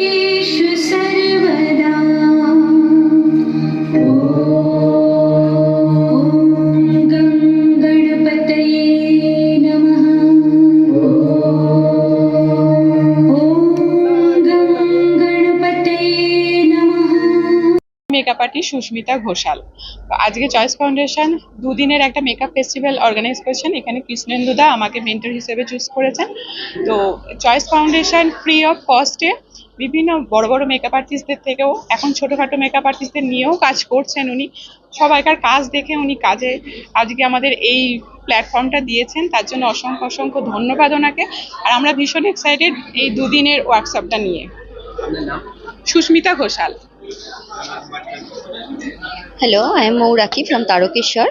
षु सर्वदा। Makeup artist Susmita Ghoshal. আজকে choice foundation দুদিনের একটা মেকআপ ফেস্টিভ্যাল অর্গানাইজ করেছেন। এখানে কৃষ্ণেন্দুদা আমাকে মেন্টর হিসেবে চুজ করেছেন। তো চয়েস ফাউন্ডেশন ফ্রি অফ কস্টে বিভিন্ন বড় বড় মেকআপ আর্টিস্টদের থেকেও, এখন ছোটোখাটো মেকআপ আর্টিস্টদের নিয়েও কাজ করছেন উনি। সবাইকার কাজ দেখে উনি কাজে আজকে আমাদের এই প্ল্যাটফর্মটা দিয়েছেন। তার জন্য অসংখ্য অসংখ্য ধন্যবাদ ওনাকে। আর আমরা ভীষণ এক্সাইটেড এই দুদিনের ওয়ার্কশপটা নিয়ে। Susmita Ghoshal. Hello I am Mouraki from Tarakeswar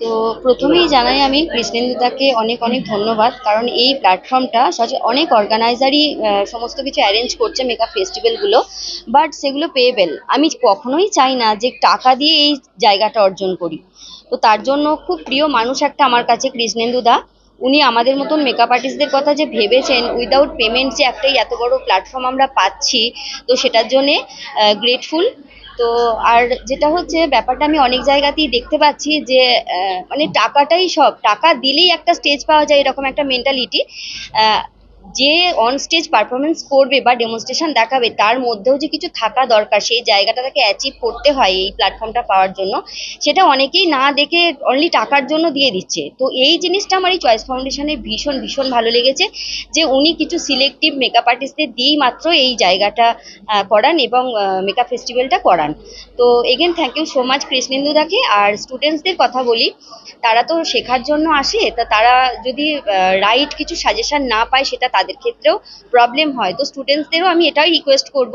তো প্রথমেই জানাই আমি কৃষ্ণেন্দুদাকে অনেক অনেক ধন্যবাদ, কারণ এই প্ল্যাটফর্মটা সচে অনেক অর্গানাইজারই সমস্ত কিছু অ্যারেঞ্জ করছে মেকআপ ফেস্টিভ্যালগুলো বাট সেগুলো পেয়েবেল আমি কখনোই চাই না যে টাকা দিয়ে এই জায়গাটা অর্জন করি। তো তার জন্য খুব প্রিয় মানুষ একটা আমার কাছে কৃষ্ণেন্দুদা উনি আমাদের মতন মেকআপ আর্টিস্টদের কথা যে ভেবেছেন উইদাউট পেমেন্ট যে একটাই এত বড় প্ল্যাটফর্ম আমরা পাচ্ছি, তো সেটার জন্যে গ্রেটফুল তো আর যেটা হচ্ছে, ব্যাপারটা আমি অনেক জায়গাতেই দেখতে পাচ্ছি যে মানে টাকাটাই সব। টাকা দিলেই একটা স্টেজ পাওয়া যায় এরকম একটা মেন্টালিটি যে অন স্টেজ পারফরমেন্স করবে বা ডেমনস্ট্রেশন দেখাবে, তার মধ্যেও যে কিছু থাকা দরকার, সেই জায়গাটা তাকে অ্যাচিভ করতে হয় এই প্ল্যাটফর্মটা পাওয়ার জন্য। সেটা অনেকেই না দেখে অনলি টাকার জন্য দিয়ে দিচ্ছে। তো এই জিনিসটা আমার এই চয়েস ফাউন্ডেশনে ভীষণ ভীষণ ভালো লেগেছে যে উনি কিছু সিলেক্টিভ মেকআপ আর্টিস্টদের দিয়েই মাত্র এই জায়গাটা করান এবং মেকআপ ফেস্টিভ্যালটা করান। তো again thank you so much কৃষ্ণেন্দুদাকে আর স্টুডেন্টসদের কথা বলি, তারা তো শেখার জন্য আসে, তা তারা যদি রাইট কিছু সাজেশন না পায়, সেটা তাদের ক্ষেত্রেও প্রবলেম হয়। তো স্টুডেন্টসদেরও আমি এটাই রিকোয়েস্ট করব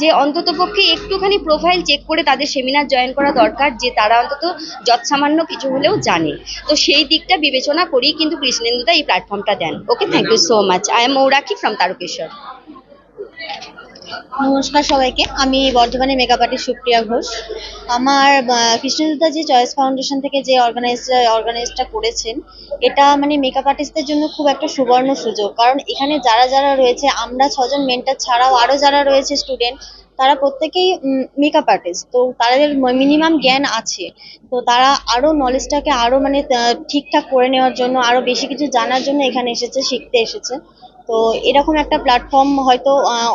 যে অন্ততপক্ষে একটুখানি প্রোফাইল চেক করে তাদের সেমিনার জয়েন করা দরকার, যে তারা অন্তত যৎসামান্য কিছু হলেও জানে। তো সেই দিকটা বিবেচনা করেই কিন্তু কৃষ্ণেন্দুদা এই প্ল্যাটফর্মটা দেন। Okay thank you so much I am Mouraki from Tarakeswar নমস্কার সবাইকে। আমি বর্ধমানের মেকআপ আর্টিস্ট সুপ্রিয়া ঘোষ। আমার কৃষ্ণযোদ্ধা যে চয়েস ফাউন্ডেশন থেকে যে অর্গানাইজ অর্গানাইজটা করেছেন, এটা মানে মেকআপ আর্টিস্টদের জন্য খুব একটা সুবর্ণ সুযোগ। কারণ এখানে যারা যারা রয়েছে, আমরা ছজন মেন্টার ছাড়াও আরও যারা রয়েছে স্টুডেন্ট তারা প্রত্যেকেই মেকআপ আর্টিস্ট তো তাদের মিনিমাম জ্ঞান আছে। তো তারা আরও নলেজটাকে আরও মানে ঠিকঠাক করে নেওয়ার জন্য আরও বেশি কিছু জানার জন্য এখানে এসেছে, শিখতে এসেছে। তো এরকম একটা প্ল্যাটফর্ম হয়তো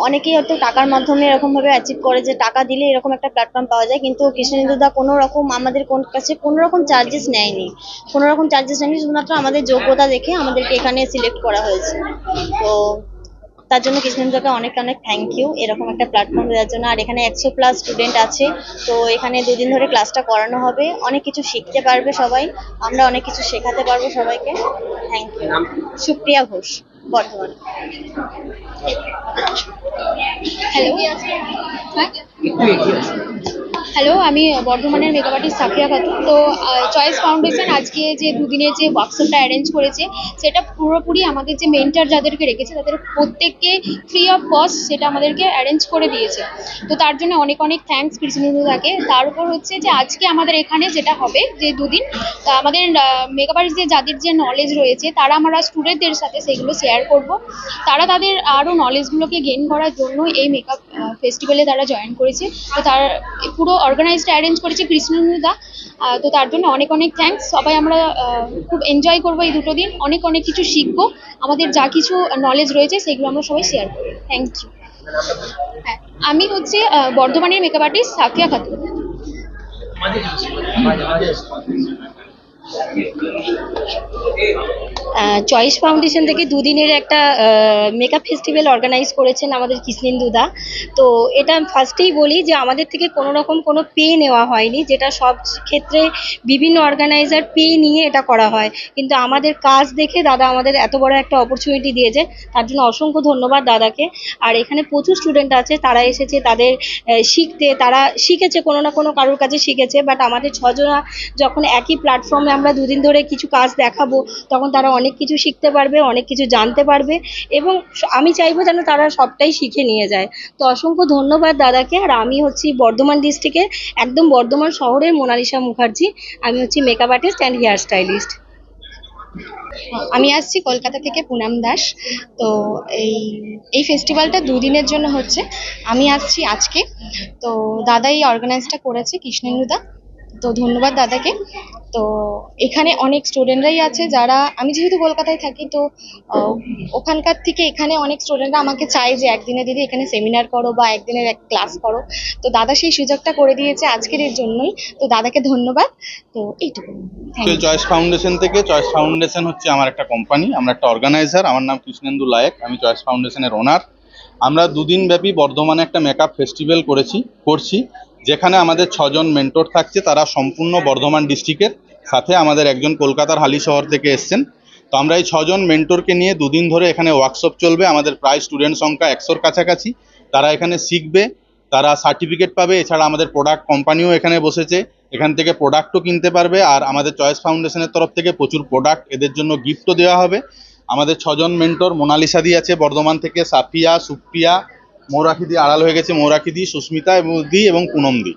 অনেকেই হয়তো টাকার মাধ্যমে এরকম ভাবে অ্যাচিভ করে যে টাকা দিলে এরকম একটা প্ল্যাটফর্ম পাওয়া যায়, কিন্তু কৃষ্ণেন্দুদা কোনো রকম আমাদের কোন কাছে কোনো রকম চার্জেস নেয়নি। কোনো রকম চার্জেস নেয়নি, শুধুমাত্র আমাদের যোগ্যতা দেখে আমাদেরকে এখানে সিলেক্ট করা হয়েছে। তো তার জন্য কৃষ্ণেন্দ্রকে অনেক অনেক থ্যাংক ইউ এরকম একটা প্ল্যাটফর্ম দেওয়ার জন্য। আর এখানে একশো প্লাস স্টুডেন্ট আছে তো এখানে দুদিন ধরে ক্লাসটা করানো হবে। অনেক কিছু শিখতে পারবে সবাই আমরা অনেক কিছু শেখাতে পারব সবাইকে। Thank you Supriya Ghosh Bardhaman. Hello hello আমি বর্ধমানের মেকআপ আর্টিস্ট সাফিয়া খাতুন। তো চয়েস ফাউন্ডেশন আজকে যে দুদিনের যে ওয়ার্কশপটা অ্যারেঞ্জ করেছে, সেটা পুরোপুরি আমাদের যে মেন্টার যাদেরকে রেখেছে, তাদের প্রত্যেককে ফ্রি অফ কস্ট সেটা আমাদেরকে অ্যারেঞ্জ করে দিয়েছে। তো তার জন্য অনেক অনেক থ্যাঙ্কস কৃষ্ণদাকে তার উপর হচ্ছে যে, আজকে আমাদের এখানে যেটা হবে যে দুদিন তা আমাদের মেকআপ আর্টিস্ট যে যাদের যে নলেজ রয়েছে, তারা আমরা স্টুডেন্টদের সাথে সেগুলো শেয়ার করব। তারা তাদের আরও নলেজগুলোকে গেইন করার জন্য এই মেকআপ ফেস্টিভ্যালে তারা জয়েন করেছে। তো তার, পুরো অর্গানাইজটা অ্যারেঞ্জ করেছে কৃষ্ণদা তো তার জন্য অনেক অনেক থ্যাঙ্কস সবাই আমরা খুব এনজয় করব এই দুটো দিন। অনেক অনেক কিছু শিখব। আমাদের যা কিছু নলেজ রয়েছে সেগুলো আমরা সবাই শেয়ার করব। থ্যাংক ইউ হ্যাঁ আমি হচ্ছে বর্ধমানের makeup artist Safia Khatun. Choice foundation থেকে দুদিনের একটা মেকআপ ফেস্টিভ্যাল অর্গানাইজ করেছেন আমাদের কৃষ্ণেন্দুদা তো এটা ফার্স্টেই বলি যে আমাদের থেকে কোনো রকম কোনো পে নেওয়া হয়নি, যেটা সব ক্ষেত্রে বিভিন্ন অর্গানাইজার পে নিয়ে এটা করা হয়। কিন্তু আমাদের কাজ দেখে দাদা আমাদের এত বড় একটা অপরচুনিটি দিয়েছে, তার জন্য অসংখ্য ধন্যবাদ দাদাকে। আর এখানে প্রচুর স্টুডেন্ট আছে, তারা এসেছে, তাদের শিখতে, তারা শিখেছে, কোনো না কোনো কারোর কাছে শিখেছে বাট আমাদের ছজনা যখন একই প্ল্যাটফর্মে আমরা দুদিন ধরে কিছু কাজ দেখাবো, তখন তারা অনেক কিছু শিখতে পারবে, অনেক কিছু জানতে পারবে এবং আমি চাইব যেন তারা সবটাই শিখে নিয়ে যায়। তো অসংখ্য ধন্যবাদ দাদাকে। আর আমি হচ্ছি বর্ধমান ডিস্ট্রিক্টের একদম বর্ধমান শহরের মোনালিসা মুখার্জি। আমি হচ্ছি makeup artist and hair stylist আমি আসছি কলকাতা থেকে পুনাম দাস। তো এই এই ফেস্টিভ্যালটা দুদিনের জন্য হচ্ছে। আমি আসছি আজকে। তো দাদা এই অর্গানাইজটা করেছে কৃষ্ণেন্দুদা তো ধন্যবাদ দাদাকে। তো এখানে অনেক স্টুডেন্টরাই আছে যারা, আমি যেহেতু কলকাতায় থাকি, তো ওখানকার থেকে এখানে অনেক স্টুডেন্টরা আমাকে চায় যে, একদিনে দিদি এখানে সেমিনার করো বা একদিনের এক ক্লাস করো। তো দাদা সেই সুযোগটা করে দিয়েছে আজকের এর জন্যই। তো দাদাকে ধন্যবাদ। তো এইটুকু। চয়েস ফাউন্ডেশন থেকে চয়েস ফাউন্ডেশন হচ্ছে আমার একটা কোম্পানি আমরা একটা অর্গানাইজার আমার নাম কৃষ্ণেন্দু লায়েক, আমি চয়েস ফাউন্ডেশনের ওনার আমরা দুদিন ব্যাপী বর্ধমানে একটা মেকআপ ফেস্টিভ্যাল করেছি, করছি। যেখানে আমাদের ছজন মেন্টর থাকছে, তারা সম্পূর্ণ বর্ধমান ডিস্ট্রিক্টের সাথে আমাদের একজন কলকাতার হালি শহর থেকে এসছেন। তো আমরা এই ছজন মেন্টরকে নিয়ে দুদিন ধরে এখানে ওয়ার্কশপ চলবে। আমাদের প্রায় স্টুডেন্ট সংখ্যা একশোর কাছাকাছি। তারা এখানে শিখবে, তারা সার্টিফিকেট পাবে। এছাড়া আমাদের প্রোডাক্ট কোম্পানিও এখানে বসেছে। এখান থেকে প্রোডাক্টও কিনতে পারবে। আর আমাদের চয়েস ফাউন্ডেশনের তরফ থেকে প্রচুর প্রোডাক্ট এদের জন্য গিফটও দেওয়া হবে। আমাদের ছজন মেন্টর মোনালিসাদি আছে বর্ধমান থেকে, সাফিয়া, সুপ্রিয়া মৌরাখিদি আড়াল হয়ে গেছে মৌরাখি দি সুস্মিতা এবং দি এবং পুনম দি।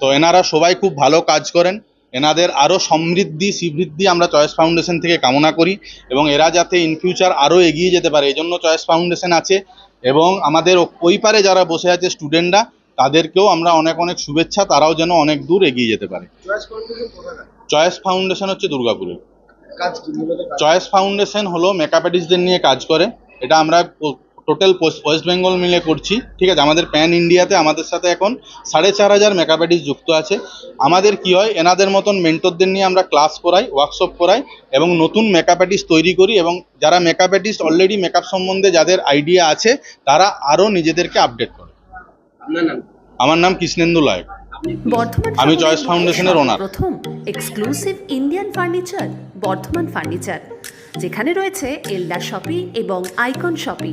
তো এনারা সবাই খুব ভালো কাজ করেন। এনাদের আরও সমৃদ্ধি শ্রীবৃদ্ধি আমরা চয়েস ফাউন্ডেশন থেকে কামনা করি এবং এরা যাতে ইন ফিউচার আরও এগিয়ে যেতে পারে। এই জন্য চয়েস ফাউন্ডেশন আছে এবং আমাদের ওই পারে যারা বসে আছে স্টুডেন্টরা তাদেরকেও আমরা অনেক অনেক শুভেচ্ছা তারাও যেন অনেক দূর এগিয়ে যেতে পারে। চয়েস ফাউন্ডেশন হচ্ছে দুর্গাপুরে। চয়েস ফাউন্ডেশন হলো মেকআপ আর্টিস্টদের নিয়ে কাজ করে। এটা আমরা টোটাল ওয়েস্ট বেঙ্গল মিলে করছি। ঠিক আছে আমাদের প্যান ইন্ডিয়াতে আমাদের সাথে এখন সাড়ে চার হাজার মেকআপ আর্টিস্ট যুক্ত আছে। আমাদের কি হয় এনাদের মতন মেন্টরদের নিয়ে আমরা ক্লাস করাই ওয়ার্কশপ করাই এবং নতুন মেকআপ আর্টিস্ট তৈরি করি এবং যারা মেকআপ আর্টিস্ট অলরেডি মেকআপ সম্বন্ধে যাদের আইডিয়া আছে তারা আরও নিজেদেরকে আপডেট করে। আমার নাম কৃষ্ণেন্দু লায়ক। আমি চয়েস ফাউন্ডেশনের ওনার। প্রথম exclusive Indian furniture Bardhaman furniture যেখানে রয়েছে এল্ডা শপি এবং আইকন শপি